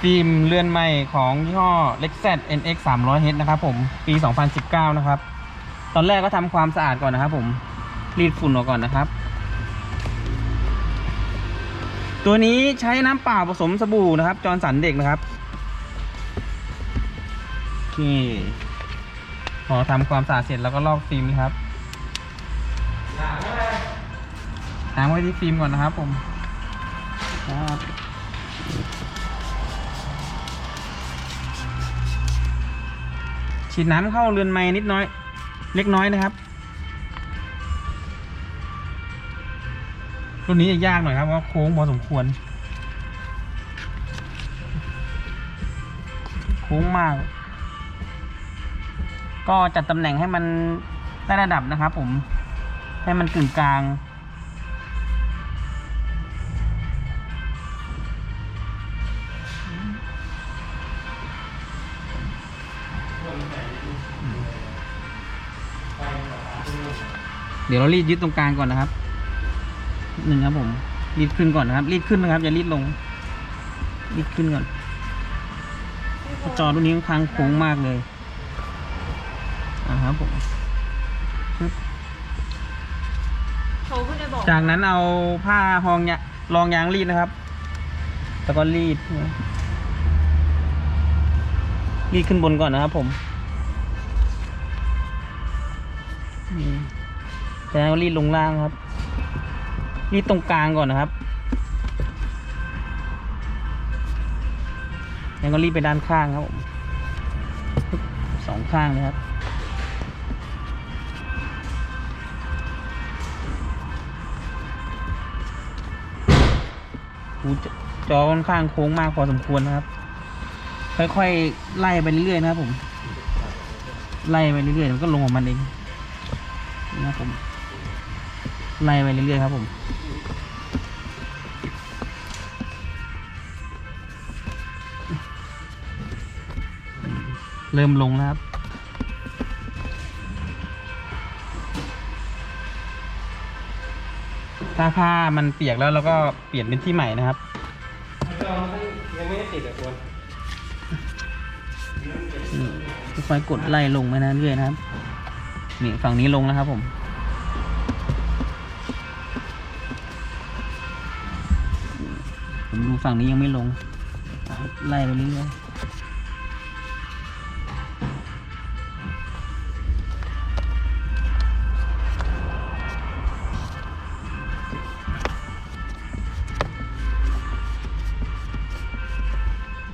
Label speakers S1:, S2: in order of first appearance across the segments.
S1: ฟิล์มเรือนใหม่ของยี่ห้อ Lexus NX 300H นะครับผมปี 2019 นะครับ ตอนแรกก็ทำความสะอาดก่อนนะครับผมรีดฝุ่นออกก่อนนะครับ ตัวนี้ใช้น้ำเปล่าผสมสบู่นะครับ จอร์นสันเด็กนะครับโอเคพอทำความสะอาดเสร็จแล้วก็ลอกฟิล์มครับล้างไว้ที่ฟิล์มก่อนนะครับผมครับ ฉีดน้ำเข้าเรือนไม้นิดน้อย เล็กน้อยนะครับ รุ่นนี้จะยากหน่อยครับเพราะโค้งพอสมควร โค้งมาก ก็จัดตำแหน่งให้มันได้ระดับนะครับผม ให้มันกึ่งกลาง เดี๋ยวเรารีดยึดตรงกลางก่อนนะครับหนึ่งครับผม รีดขึ้นก่อนนะครับ รีดขึ้นนะครับ อย่ารีดลง รีดขึ้นก่อนเพราะจอรุ่นนี้ค่อนข้างโค้งมากเลยอ่าครับผมปึ๊บ
S2: เขาเพิ่งได้บอก
S1: จากนั้นเอาผ้าหองยะรองยางรีดนะครับ แล้วก็รีด รีดขึ้นบนก่อนนะครับผมนี่จากนั้นก็รีดลงล่างครับ รีดตรงกลางก่อนนะครับ แล้วก็รีดไปด้านข้างครับผมสองข้างเลยครับจจอค่อนข้างโค้งมากพอสมควรนะครับ ค่อยๆไล่ไปเรื่อยๆนะครับผม ไล่ไปเรื่อยๆมันก็ลงของมันเองนะครับผม ไล่ไปเรื่อยๆครับผมเริ่มลงแล้วครับ ถ้าผ้ามันเปียกแล้วเราก็เปลี่ยนเป็นที่ใหม่นะครับ
S3: ยังไม่ได้ติดอะควร
S1: นี่ ค่อยๆกดไล่ลงไปนะเรื่อยนะครับ นี่ฝั่งนี้ลงแล้วครับผมผมดูฝั่งนี้ยังไม่ลง ไล่ไปเรื่อยๆ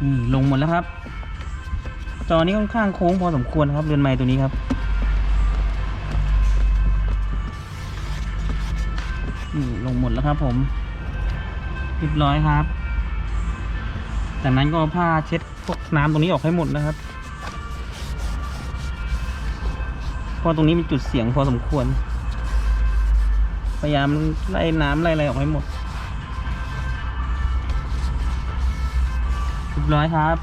S1: นี่ลงหมดแล้วครับ จอนี้ค่อนข้างโค้งพอสมควรนะครับเรือนไม้ตัวนี้ครับ นี่ลงหมดแล้วครับผมเรียบร้อยครับ จากนั้นก็ผ้าเช็ดพวกน้ำตรงนี้ออกให้หมดนะครับเพราะตรงนี้เป็นจุดเสียงพอสมควร พยายามไล่น้ำไล่อะไรออกให้หมดเรียบร้อยครับ